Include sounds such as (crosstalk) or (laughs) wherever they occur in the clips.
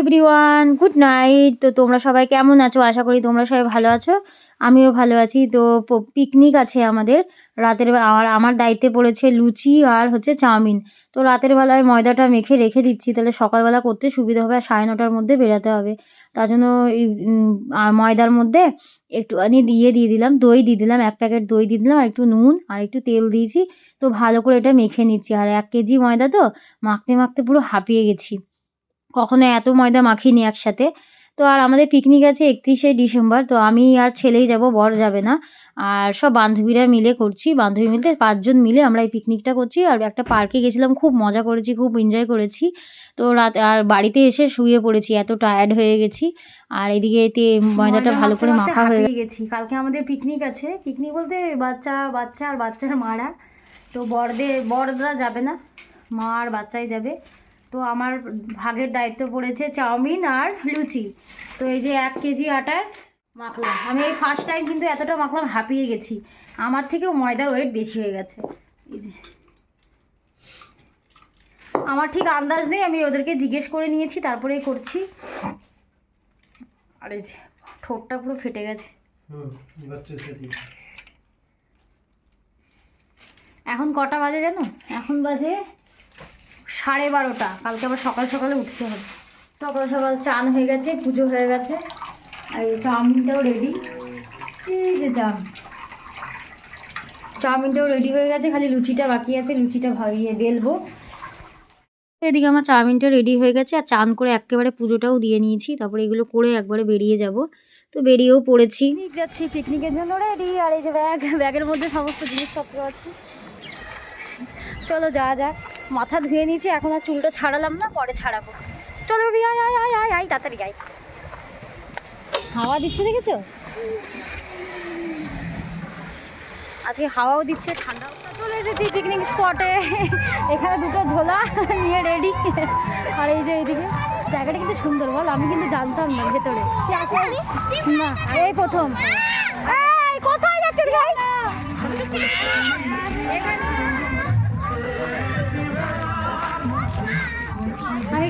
Everyone, good night. তো তোমরা সবাই কেমন আছো? আশা করি তোমরা সবাই ভালো আছো। আমিও ভালো আছি। তো পিকনিক আছে আমাদের। রাতের আর আমার দায়িত্বে পড়েছে লুচি আর হচ্ছে চাউমিন। তো রাতের বেলায় ময়দাটা মেখে রেখে দিচ্ছি। তাহলে সকালবেলা করতে সুবিধা হবে, আর সাড়ে নটার মধ্যে বেরোতে হবে। তার জন্য এই ময়দার মধ্যে একটুখানি দিয়ে দিয়ে দিলাম, দই দিয়ে দিলাম, এক প্যাকেট দই দিয়ে দিলাম, আর একটু নুন, আর একটু তেল দিয়েছি। তো ভালো করে এটা মেখে নিচ্ছি। আর এক কেজি ময়দা তো মাখতে মাখতে পুরো হাঁপিয়ে গেছি। কখনো এত ময়দা মাখিনি একসাথে। তো আর আমাদের পিকনিক আছে একত্রিশে ডিসেম্বর তো আমি আর ছেলেই যাব বর যাবে না। আর সব বান্ধবীরা মিলে করছি বান্ধবী মিলে পাঁচজন মিলে আমরা এই পিকনিকটা করছি। আর একটা পার্কে গেছিলাম খুব মজা করেছি খুব এনজয় করেছি। তো রাত আর বাড়িতে এসে শুয়ে পড়েছি এত টায়ার্ড হয়ে গেছি। আর এদিকে এতে ময়দাটা ভালো করে মাখা হয়ে গেছি। কালকে আমাদের পিকনিক আছে। পিকনিক বলতে বাচ্চা বাচ্চা আর বাচ্চার মারা। তো বরদের বরদরা যাবে না মা আর বাচ্চাই যাবে। তো আমার ভাগের দায়িত্ব পড়েছে চাউমিন আর লুচি। তো এই যে এক কেজি আটার মাখলাম। আমি এই ফার্স্ট টাইম কিন্তু এতটা মাখলাম হাঁপিয়ে গেছি। আমার থেকেও ময়দার ওয়েট বেশি হয়ে গেছে। এই যে। আমার ঠিক আন্দাজ নেই আমি ওদেরকে জিজ্ঞেস করে নিয়েছি তারপরেই করছি। আর এই যে ঠোঁটটা পুরো ফেটে গেছে। এখন কটা বাজে জানো? এখন বাজে সাড়ে বারোটা। কালকে আবার সকাল সকালে উঠতে হবে। সকাল সকাল চান হয়ে গেছে, পুজো হয়ে গেছে। আর এই চাউমিনটাও রেডি এই যে চাউমিন। চাউমিনটাও রেডি হয়ে গেছে, খালি লুচিটা বাকি আছে, লুচিটা ভাবিয়ে বেলবো। এদিকে আমার চাউমিনটা রেডি হয়ে গেছে, আর চান করে একেবারে পুজোটাও দিয়ে নিয়েছি। তারপরে এগুলো করে একবারে বেরিয়ে যাব। তো বেরিয়েও পড়েছি। যাচ্ছি, পিকনিকের জন্য রেডি আর এই যে ব্যাগ ব্যাগের মধ্যে সমস্ত জিনিসপত্র আছে। চলো যা যাক। মাথা ধুয়ে নিয়েছি, এখন আর চুলটা ছাড়ালাম না, পরে ছাড়াবো। চলো রবি, আয় আয় আয় আয় আয়, তাড়াতাড়ি আয়। হাওয়া দিচ্ছে দেখেছ? আজকে হাওয়াও দিচ্ছে, ঠান্ডাও। চলে এসেছি পিকনিক স্পটে এখানে দুটো ঝোলা নিয়ে রেডি আর এই যে এইদিকে, জায়গাটা কিন্তু সুন্দর বল, আমি কিন্তু জানতাম না ভেতরে। না এই প্রথম। কোথায় যাচ্ছে আমি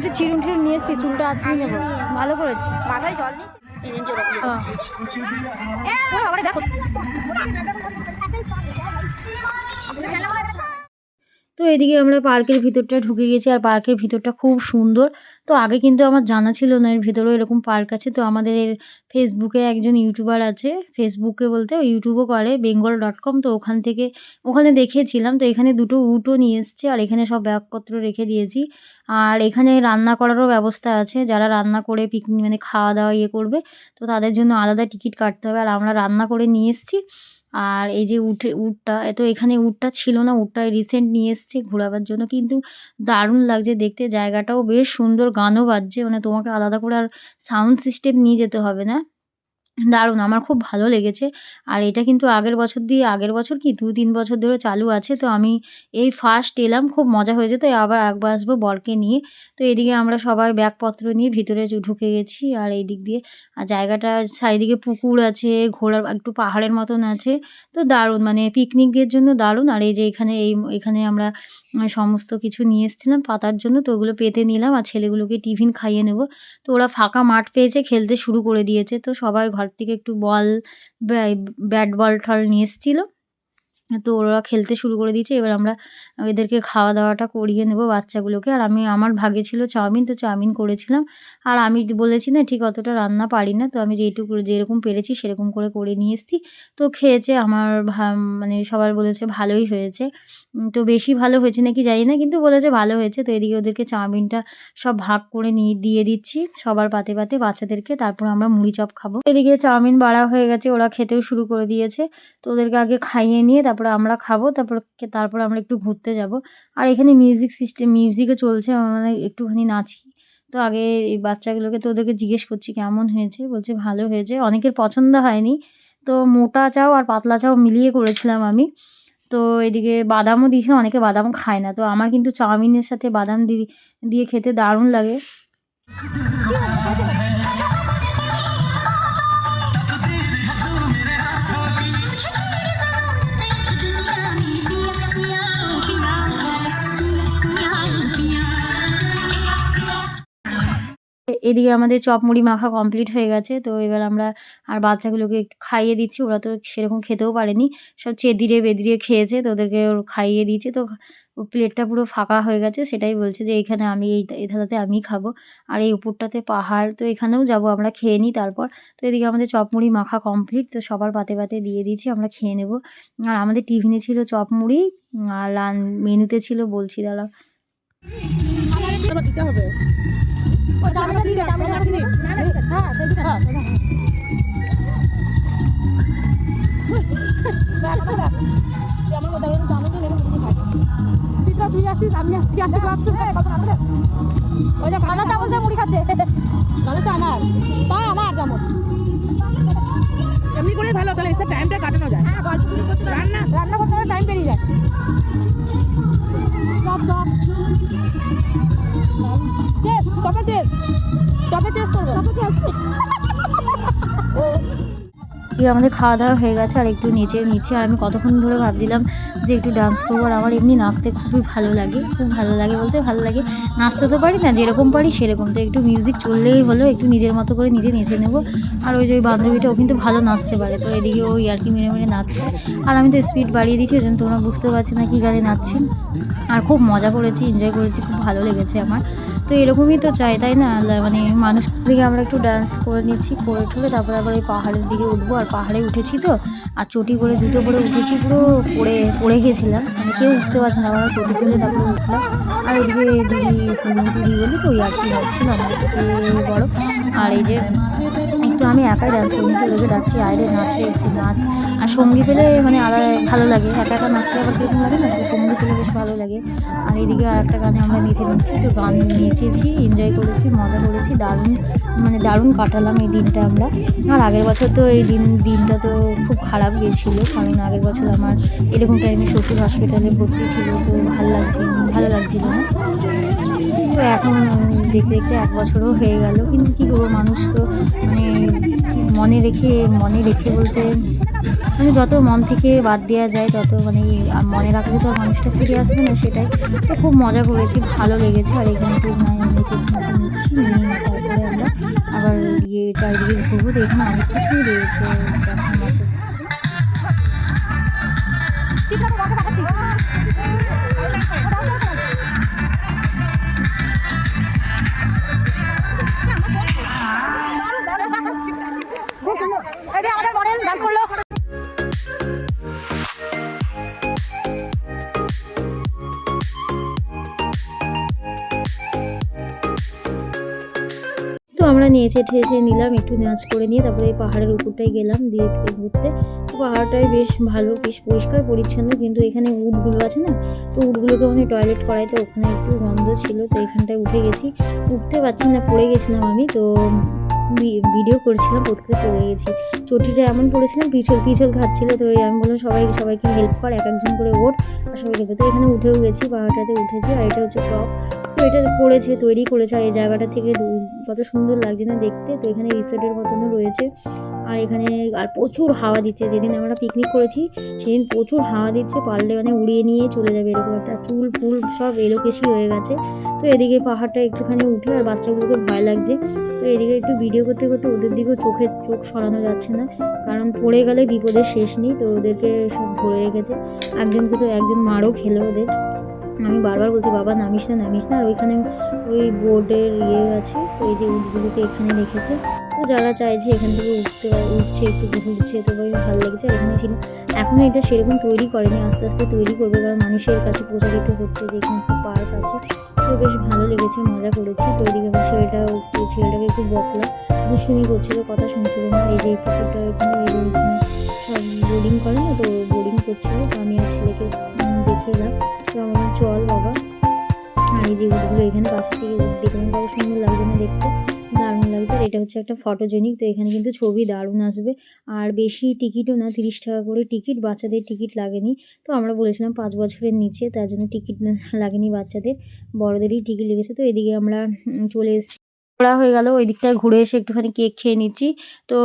একটু চিরুন টিরুন নিয়ে এসেছি চুলটা আছড়ে নেব। ভালো করেছি মাথায় জল নিয়েছি? আবার দেখো। তো এদিকে আমরা পার্কের ভিতরটা ঢুকে গেছি আর পার্কের ভিতরটা খুব সুন্দর। তো আগে কিন্তু আমার জানা ছিল না এর ভিতরেও এরকম পার্ক আছে। তো আমাদের এর ফেসবুকে একজন ইউটিউবার আছে, ফেসবুকে বলতে ইউটিউবও করে বেঙ্গল ডট কম তো ওখান থেকে, ওখানে দেখেছিলাম। তো এখানে দুটো উটও নিয়ে এসছে আর এখানে সব ব্যাগপত্র রেখে দিয়েছি। আর এখানে রান্না করারও ব্যবস্থা আছে। যারা রান্না করে পিকনিক মানে খাওয়া দাওয়া ইয়ে করবে, তো তাদের জন্য আলাদা টিকিট কাটতে হবে। আর আমরা রান্না করে নিয়ে এসেছি। আর এই যে উঠে, উটটা, এত এখানে উটটা ছিল না, উটটা রিসেন্ট নিয়ে এসছে ঘোরাবার জন্য, কিন্তু দারুণ লাগছে দেখতে, জায়গাটাও বেশ সুন্দর, গানও বাজছে মানে তোমাকে আলাদা করে আর সাউন্ড সিস্টেম নিয়ে যেতে হবে না? দারুণ, আমার খুব ভালো লেগেছে। আর এটা কিন্তু আগের বছর দিয়ে, আগের বছর কি দু তিন বছর ধরে চালু আছে, তো আমি এই ফার্স্ট এলাম, খুব মজা হয়েছে তো আবার একবার আসব বরকে নিয়ে। তো এদিকে আমরা সবাই ব্যাগপত্র নিয়ে ভিতরে ঢুকে গেছি, আর এই দিক দিয়ে, আর জায়গাটা চারিদিকে পুকুর আছে ঘোরার একটু পাহাড়ের মতন আছে, তো দারুণ মানে পিকনিকের জন্য দারুণ। আর এই যে এখানে, এই এখানে আমরা সমস্ত কিছু নিয়ে এসেছিলাম পাতার জন্য, তো ওগুলো পেতে নিলাম, আর ছেলেগুলোকে টিফিন খাইয়ে নেব। তো ওরা ফাঁকা মাঠ পেয়েছে, খেলতে শুরু করে দিয়েছে, তো সবাই ঘর থেকে একটু বল ব্যাট বল টল নিয়ে এসেছিল। তো ওরা খেলতে শুরু করে দিয়েছে। এবার আমরা এদেরকে খাওয়া দাওয়াটা করিয়ে নেব বাচ্চাগুলোকে। আর আমি, আমার ভাগে ছিল চাউমিন, তো চাউমিন করেছিলাম। আর আমি বলেছি, না, ঠিক অতটা রান্না পারি না। তো আমি যেটুকু যেরকম পেরেছি সেরকম করে করে নিয়ে এসেছি। তো খেয়েছে, আমার মানে সবাই বলেছে ভালোই হয়েছে। তো বেশি ভালো হয়েছে নাকি জানি না, কিন্তু বলেছে ভালো হয়েছে। তো এদিকে ওদেরকে চাউমিনটা সব ভাগ করে নিয়ে, দিয়ে দিচ্ছি সবার পাতে পাতে বাচ্চাদেরকে। তারপর আমরা মুড়ি চপ খাব। এদিকে চাউমিন বাড়া হয়ে গেছে, ওরা খেতেও শুরু করে দিয়েছে। তো ওদেরকে আগে খাইয়ে নিয়ে, তারপরে আমরা খাব, তারপর তারপর আমরা একটু ঘুরতে যাব। আর এখানে মিউজিক সিস্টেম মিউজিকও চলছে মানে একটুখানি নাচি। তো আগে এই বাচ্চাগুলোকে তো ওদেরকে জিজ্ঞেস করছি, কেমন হয়েছে? বলছে, ভালো হয়েছে। অনেকের পছন্দ হয়নি। তো মোটা চাও আর পাতলা চাও মিলিয়ে করেছিলাম আমি। তো এদিকে বাদামও দিয়েছিলাম অনেকে বাদামও খায় না। তো আমার কিন্তু চাউমিনের সাথে বাদাম দিয়ে খেতে দারুণ লাগে। (laughs) এদিকে আমাদের চপ মুড়ি মাখা কমপ্লিট হয়ে গেছে, তো এবার আমরা আর বাচ্চাগুলোকে একটু খাইয়ে দিচ্ছি। ওরা তো সেরকম খেতেও পারেনি, সব চেদিরে বেদিরে খেয়েছে, তো ওদেরকে ওর খাইয়ে দিয়েছি। তো ও প্লেটটা পুরো ফাঁকা হয়ে গেছে, সেটাই বলছে যে এইখানে আমি এই এই থালাতে আমিই খাব। আর এই উপরটাতে পাহাড়, তো এখানেও যাব, আমরা খেয়ে নিই তারপর। তো এদিকে আমাদের চপ মুড়ি মাখা কমপ্লিট তো সবার পাতে পাতে দিয়ে দিয়েছি, আমরা খেয়ে নেব। আর আমাদের টিফিনে ছিল চপ মুড়ি, আর লান মেনুতে ছিল বলছি দাঁড়া দিতে হবে। হ্যাঁ হ্যাঁ চিত্রা তুই আসিস আমি আসছি আমি আসছি ওই যে ভালো চামচ দিয়ে মুড়ি খাচ্ছে। তাহলে তো আমার। তা আমার চামচ। এমনি করে ভালো তাহলে এসে টাইমটা কাটানো যায় চেস চেস চপে চেস করব চপে চেস আমাদের খাওয়া দাওয়া হয়ে গেছে আর একটু নিচে নিচে আর আমি কতক্ষণ ধরে ভাবছিলাম যে একটু ডান্স করব আর আমার এমনি নাচতে খুবই ভালো লাগে খুব ভালো লাগে বলতে ভালো লাগে। নাচতে তো পারি না যেরকম পারি সেরকম তো একটু মিউজিক চললেই হলো একটু নিজের মতো করে নিজে নেচে নেব। আর ওই যে ওই বান্ধবীটা ও কিন্তু ভালো নাচতে পারে তো এদিকে ওই আর কি মেরে মেরে নাচছে। আর আমি তো স্পিড বাড়িয়ে দিচ্ছি ওই জন্য তোমরা বুঝতে পারছি না কী গানে নাচছি। আর খুব মজা করেছি এনজয় করেছি খুব ভালো লেগেছে আমার। তো এরকমই তো চাই, তাই না? মানে মানুষ দিকে আমরা একটু ডান্স করে নিচ্ছি, করে ঠুলে তারপরে আবার ওই পাহাড়ের দিকে উঠবো। আর পাহাড়ে উঠেছি তো, আর চটি করে জুতো করে উঠেছি, পুরো পড়ে পড়ে গেছিলাম। মানে কেউ উঠতে পারছে না, আমরা চটি খুলে তারপরে উঠলাম। আর এদিকে দিদি দিদি বলি তো, ওই আর কি লাগছিল আমার বড়। আর এই যে একটু আমি একাই ডান্স করে নিচ্ছি ওদেরকে ডাকছি আয়রে নাচ রে, একটু নাচ। আর সঙ্গী পেলে মানে আলাদা ভালো লাগে, একা একা নাচতে আবার কীরকম লাগে না? তো সঙ্গী পেলে বেশ ভালো লাগে। আর এদিকে আর একটা গানে আমরা নেচে নিচ্ছি, তো গান নেচেছি এনজয় করেছি, মজা করেছি, দারুণ মানে দারুণ কাটালাম এই দিনটা আমরা। আর আগের বছর তো এই দিন, দিনটা তো খুব খারাপ গিয়েছিল কারণ আগের বছর আমার এরকম টাইমে শ্বশুর হসপিটালে ভর্তি ছিল, তো ভালো লাগছে ভালো লাগছিল না। তো এখন দেখতে দেখতে এক বছরও হয়ে গেল। কিন্তু কী করব, মানুষ তো মানে মনে রেখে মনে রেখে বলতে মানে যত মন থেকে বাদ দেওয়া যায়, তত মানে মনে রাখলে তো আর মানুষটা ফিরে আসবে না সেটাই। তো খুব মজা করেছি, ভালো লেগেছে। আর এখানে খুব নাই নিচে নিচে নিচ্ছি, নিয়ে তারপরে আমরা আবার ইয়ে চারিদিকে ঘুরবো। তো এখানে অনেক কিছুই রয়েছে। আমাদের মডেল ডান্স করল। তো আমরা নিয়েছে ঠেসে নিলাম, একটু নাচ করে নিয়ে তারপরে এই পাহাড়ের উপরটায় গেলাম দিয়ে ঘুরতে। তো পাহাড়টাই বেশ ভালো, বেশ পরিষ্কার, পরিচ্ছন্ন, কিন্তু এখানে উটগুলো আছে না? তো উটগুলোকে মানে টয়লেট করাই তো ওখানে একটু গন্ধ ছিল, তো এখানটায় উঠে গেছি। উঠতে পারছি না, পড়ে গেছিলাম আমি, তো ভিডিও করছিলাম পড়তে পড়ে গেছি। চটিটা এমন পড়েছিলাম পিছল পিছল খাচ্ছিল, তো আমি বললাম, সবাই, সবাইকে হেল্প কর, এক একজন করে ওঠ। আর সবাই খেতে তো এখানে উঠেও গেছি পাহাড়টাতে উঠেছি, আর এটা হচ্ছে টপ তো এটা করেছে তৈরি করেছে, আর এই জায়গাটা থেকে কত সুন্দর লাগছে না দেখতে, তো এখানে রিসোর্টের মতনও রয়েছে। আর এখানে আর প্রচুর হাওয়া দিচ্ছে। যেদিন আমরা পিকনিক করেছি, সেদিন প্রচুর হাওয়া দিচ্ছে, পারলে মানে উড়িয়ে নিয়ে চলে যাবে এরকম একটা চুল ফুল সব এলোকেশি হয়ে গেছে। তো এদিকে পাহাড়টা একটুখানি উঠে আর বাচ্চাগুলোকে ভয় লাগছে। তো এদিকে একটু ভিডিও করতে করতে ওদের দিকেও চোখে চোখ সরানো যাচ্ছে না, কারণ পড়ে গেলে বিপদের শেষ নেই, তো ওদেরকে সব ধরে রেখেছে। একজনকে তো একজন মারও খেলো ওদের। আমি বারবার বলছি, বাবা, নামিস না নামিস না। আর ওইখানে ওই বোর্ডের ইয়ে আছে, তো এই যে উটগুলোকে এখানে রেখেছে। তো যারা চাইছে এখান থেকে উঠতে উঠছে, একটু ঘুরছে তো ভালো লাগছে এখানে ছিল। এখনও এটা সেরকম তৈরি করেনি, আস্তে আস্তে তৈরি করবে, কারণ মানুষের কাছে প্রচারিত হচ্ছে যে এখানে একটা পার্ক আছে। তো বেশ ভালো লেগেছে, মজা করেছে। তো ওইদিকে আমার ছেলেটা ছেলেটাকে একটু বকলাম দুষ্টুমি করছিল, কথা শুনছিল না, এই যে পুকুরটা এখানে, এই যে এখানে সব বোর্ডিং করে না, তো বোর্ডিং করছিল, তো আমি আর ছেলেকে দেখে এলাম তো আমার চল বাবা। আর এই যে উটগুলো এখানে পাশে থেকে দেখলাম কত সুন্দর লাগছে না দেখতে। দারুণ লাগছে আর এটা হচ্ছে একটা ফটোজেনিক তো এখানে কিন্তু ছবি দারুণ আসবে। আর বেশি টিকিটও না, তিরিশ টাকা করে টিকিট, বাচ্চাদের টিকিট লাগেনি। তো আমরা বলেছিলাম পাঁচ বছরের নিচে, তার জন্য টিকিট লাগেনি বাচ্চাদের, বড়দেরই টিকিট লেগেছে। তো এদিকে আমরা চলে এসেছি। ঘোরা হয়ে গেল। ওই দিকটায় ঘুরে এসে একটুখানি কেক খেয়ে নিচ্ছি। তো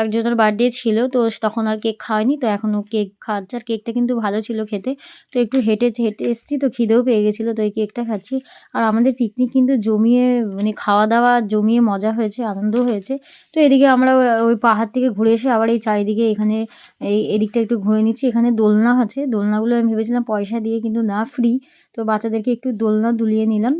একজনের বার্থডে ছিল, তো তখন আর কেক খাওয়ায়নি তো এখনও কেক খাওয়াচ্ছে আর কেকটা কিন্তু ভালো ছিল খেতে। তো একটু হেঁটে হেঁটে এসেছি, তো খিদেও পেয়ে গেছিল, তো এই কেকটা খাচ্ছি। আর আমাদের পিকনিক কিন্তু জমিয়ে মানে খাওয়া দাওয়া জমিয়ে মজা হয়েছে, আনন্দ হয়েছে। তো এদিকে আমরা ওই- ওই পাহাড় থেকে ঘুরে এসে আবার এই চারিদিকে এখানে এই এদিকটা একটু ঘুরে নিচ্ছি। এখানে দোলনা আছে। দোলনাগুলো আমি ভেবেছিলাম পয়সা দিয়ে কিন্তু না ফ্রি তো বাচ্চাদেরকে একটু দোলনা দুলিয়ে নিলাম।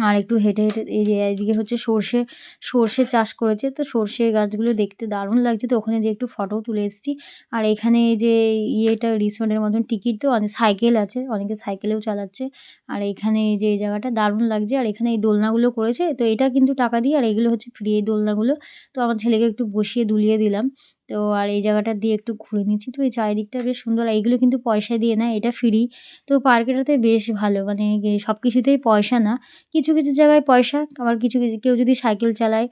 আর একটু হেঁটে হেঁটে এই যে এদিকে হচ্ছে সর্ষে সর্ষে চাষ করেছে। তো সর্ষে গাছগুলো দেখতে দারুণ লাগছে। তো ওখানে যে একটু ফটো তুলে এসেছি। আর এখানে এই যে ইয়েটা রিসোর্টের মতন টিকিট তো অনেক সাইকেল আছে। অনেকে সাইকেলেও চালাচ্ছে। আর এখানে এই যে এই জায়গাটা দারুণ লাগছে। আর এখানে এই দোলনাগুলো করেছে। তো এটা কিন্তু টাকা দিয়ে আর এগুলো হচ্ছে ফ্রি এই দোলনাগুলো। তো আমার ছেলেকে একটু বসিয়ে দুলিয়ে দিলাম। তো আর এই জায়গাটা দিয়ে একটু ঘুরে নিচ্ছি তো এই চারিদিকটা বেশ সুন্দর আর এইগুলো কিন্তু পয়সা দিয়ে না, এটা ফ্রি তো পার্কেটাতে বেশ ভালো মানে সব কিছুতেই পয়সা না। কিছু কিছু জায়গায় পয়সা, আবার কিছু কিছু, কেউ যদি সাইকেল চালায়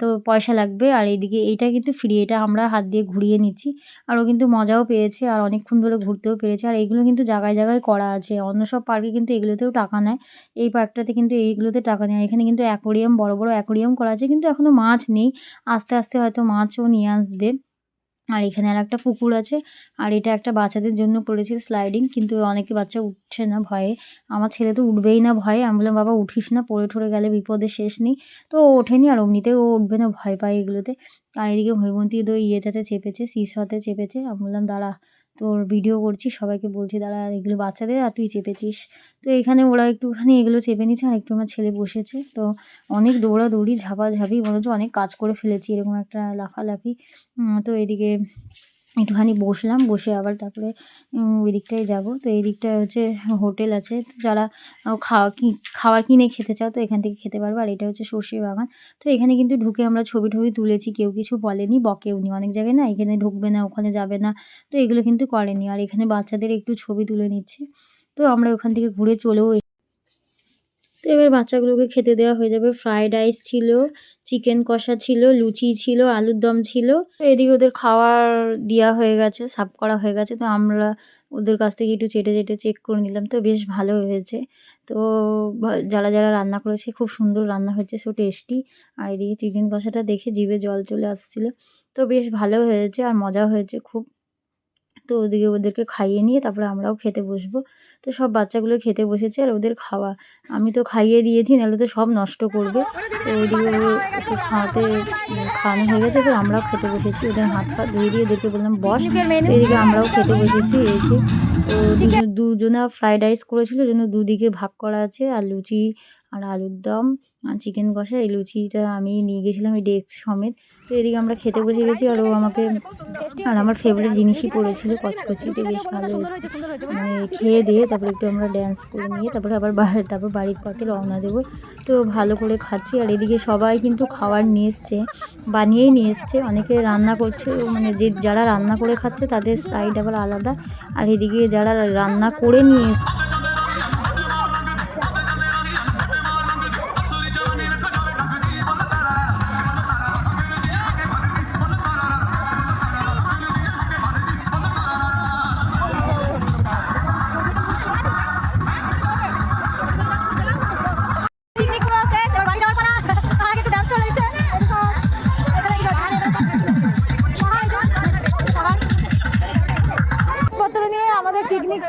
তো পয়সা লাগবে। আর এইদিকে এইটা কিন্তু ফ্রি এটা আমরা হাত দিয়ে ঘুরিয়ে নিচ্ছি। আর ও কিন্তু মজাও পেয়েছে, আর অনেকক্ষণ ধরে ঘুরতেও পেরেছে। আর এইগুলো কিন্তু জায়গায় জায়গায় করা আছে। অন্য সব পার্কে কিন্তু এগুলোতেও টাকা নেয়। এই পার্কটাতে কিন্তু এইগুলোতে টাকা নেয়। এখানে কিন্তু অ্যাকোরিয়াম বড় বড় অ্যাকোরিয়াম করা আছে। কিন্তু এখনও মাছ নেই। আস্তে আস্তে হয়তো মাছও নিয়ে আসবে। আর এখানে আর একটা পুকুর আছে। আর এটা একটা বাচ্চাদের জন্য করেছে স্লাইডিং কিন্তু অনেকে বাচ্চা উঠছে না ভয়ে। আমার ছেলে তো উঠবেই না ভয়ে। আমি বললাম, বাবা, উঠিস না, পড়ে ঠরে গেলে বিপদে শেষ নেই। তো ও ওঠেনি আর অমনিতে ও উঠবে না, ভয় পায় এগুলোতে। আর এদিকে হৈমন্তী তো ইয়েটাতে চেপেছে সিসতে চেপেছে। আমি বললাম, দাঁড়া তোর ভিডিও করছি, সবাইকে বলছি, দাঁড়া, এগুলো বাচ্চাদের, আর তুই চেপেছিস? তো এখানে ওরা একটুখানি এগুলো চেপে নিচ্ছে আর একটু আমার ছেলে বসেছে। তো অনেক দৌড়াদৌড়ি, ঝাপাঝাপি, বরঞ্চ অনেক কাজ করে ফেলেছি, এরকম একটা লাফালাফি। তো এদিকে একটুখানি বসলাম, বসে আবার তারপরে ওই দিকটায় যাব। তো এই দিকটায় হচ্ছে হোটেল আছে। তো যারা খাওয়া কি, খাওয়া কিনে খেতে চাও তো এখান থেকে খেতে পারব। আর এটা হচ্ছে সর্ষে বাগান। তো এখানে কিন্তু ঢুকে আমরা ছবি টবি তুলেছি, কেউ কিছু বলেনি, বকেও নি। অনেক জায়গায় না এখানে ঢুকবে না, ওখানে যাবে না। তো এগুলো কিন্তু করেনি। আর এখানে বাচ্চাদের একটু ছবি তুলে নিচ্ছে। তো আমরা ওখান থেকে ঘুরে চলেও তো এবার বাচ্চাগুলোকে খেতে দেওয়া হয়ে যাবে। ফ্রায়েড রাইস ছিল চিকেন কষা ছিল, লুচি ছিল, আলুর দম ছিল। এদিকে ওদের খাওয়ার দেওয়া হয়ে গেছে সার্ভ করা হয়ে গেছে। তো আমরা ওদের কাছ থেকে একটু চেটে চেটে চেক করে নিলাম। তো বেশ ভালো হয়েছে। তো যারা যারা রান্না করেছে, খুব সুন্দর রান্না হয়েছে সো টেস্টি আর এদিকে চিকেন কষাটা দেখে জিভে জল চলে আসছিল। তো বেশ ভালো হয়েছে আর মজা হয়েছে, খুব তো ওদিকে ওদেরকে খাইয়ে নিয়ে তারপরে আমরাও খেতে বসবো। তো সব বাচ্চাগুলো খেতে বসেছে আর ওদের খাওয়া। আমি তো খাইয়ে দিয়েছি, নাহলে তো সব নষ্ট করবে। তো ওইদিকে ও- ওকে খাওয়াতে খাওয়ানো হয়ে গেছে, এবার আমরাও খেতে বসেছি। ওদের হাত পা ধুয়ে দিয়ে ওদেরকে বললাম, বস, এদিকে আমরাও খেতে বসেছি। এই যে, তো দুজন- ফ্রাইড রাইস করেছিল জন্য দুদিকে ভাগ করা আছে, আর লুচি আর আলুর দম, আর চিকেন কষা, এই লুচিটা আমি নিয়ে গেছিলাম এই ডেস্ক সমেত। তো এদিকে আমরা খেতে বসে গেছি আর ও আমাকে, আর আমার ফেভারিট জিনিসই পড়েছিল কচকচি তো বেশ ভালো হয়েছে। মানে খেয়ে দিয়ে তারপরে একটু আমরা ড্যান্স করে নিয়ে তারপরে আবার তারপর বাড়ির পথে রওনা দেবো। তো ভালো করে খাচ্ছি আর এদিকে সবাই কিন্তু খাবার নিয়ে এসছে, বানিয়েই নিয়ে এসছে। অনেকে রান্না করছে মানে যে যারা রান্না করে খাচ্ছে তাদের সাইড আবার আলাদা। আর এদিকে যারা রান্না করে নিয়ে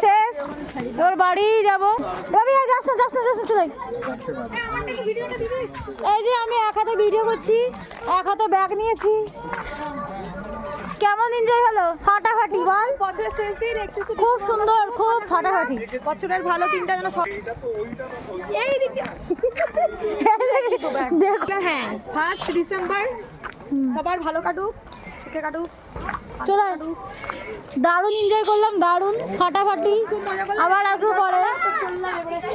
শেষ। এবার বাড়ি যাব। রবি আর যাস না যাস না যাস না চলে এই যে আমি এক হাতে ভিডিও করছি এক হাতে ব্যাগ নিয়েছি। কেমন এনজয় হলো? ফাটাফাটি বল। বছরের শেষ দিন একটু খুব সুন্দর খুব ফাটাফাটি। বছরের ভালো দিনটা যেন সব এই (laughs) দেখ হ্যাঁ ফার্স্ট ডিসেম্বর সবার ভালো কাটুক সুখে কাটুক। চলো দারুণ এনজয় করলাম দারুণ ফাটাফাটি। আবার আসব পরে।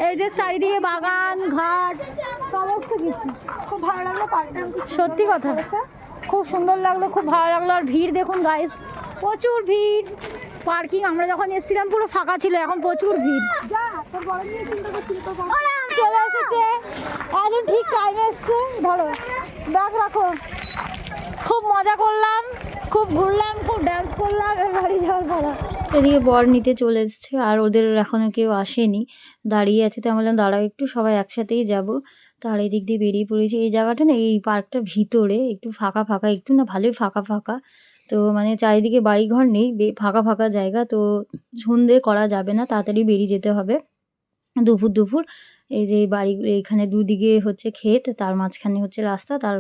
এই যে চারিদিকে বাগান ঘাট। সমস্ত কিছু। খুব ভালো লাগল পার্কটা সত্যি কথা। খুব সুন্দর লাগল খুব ভালো লাগল। আর ভিড় দেখুন গাইস প্রচুর ভিড়। পার্কিং আমরা যখন এসেছিলাম পুরো ফাঁকা ছিল এখন প্রচুর ভিড়। চলে এসেছে। একদম ঠিক টাইমে এসছে। ধরো ব্যাগ রাখো। খুব মজা করলাম, খুব ঘুরলাম, খুব ডান্স করলাম বাড়ি যাওয়ার পালা। এদিকে বর নিতে চলে এসছে, আর ওদের এখনও কেউ আসেনি, দাঁড়িয়ে আছে, তো আমি বললাম, দাঁড়াও একটু, সবাই একসাথেই যাব। তার এদিক দিয়ে বেরিয়ে পড়েছি, এই জায়গাটা না, এই পার্কটার ভিতরে, একটু ফাঁকা ফাঁকা, একটু না ভালোই ফাঁকা ফাঁকা। তো মানে চারিদিকে বাড়িঘর নেই ফাঁকা ফাঁকা জায়গা, তো সন্ধে করা যাবে না, তাড়াতাড়ি বেরিয়ে যেতে হবে। দুপুর দুপুর, এই যে বাড়ি এইখানে দুদিকে হচ্ছে ক্ষেত, তার মাঝখানে হচ্ছে রাস্তা, তার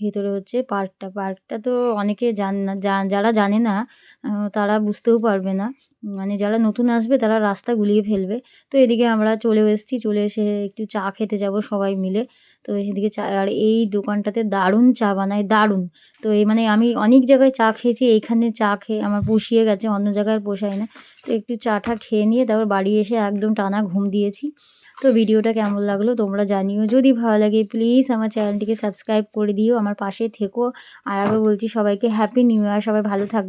ভেতরে হচ্ছে পার্কটা। পার্কটা তো অনেকে জান না যারা জানে না তারা বুঝতেও পারবে না। মানে যারা নতুন আসবে, তারা রাস্তা গুলিয়ে ফেলবে। তো এদিকে আমরা চলে এসেছি, চলে এসে একটু চা খেতে যাব সবাই মিলে। তো সেদিকে চা, আর এই দোকানটাতে দারুণ চা বানায়, দারুণ। তো এই মানে আমি অনেক জায়গায় চা খেয়েছি, এইখানে চা খেয়ে আমার পুষিয়ে গেছে, অন্য জায়গায় পোষায় না। তো একটু চাটা খেয়ে নিয়ে তারপর বাড়ি এসে একদম টানা ঘুম দিয়েছি। তো ভিডিওটা কেমন লাগল তোমরা জানিও। যদি ভালো লাগে প্লিজ আমার চ্যানেলটিকে সাবস্ক্রাইব করে দিও, আমার পাশে থেকো। আর একবার বলছি সবাইকে হ্যাপি নিউ ইয়ার সবাই ভালো থাকবে।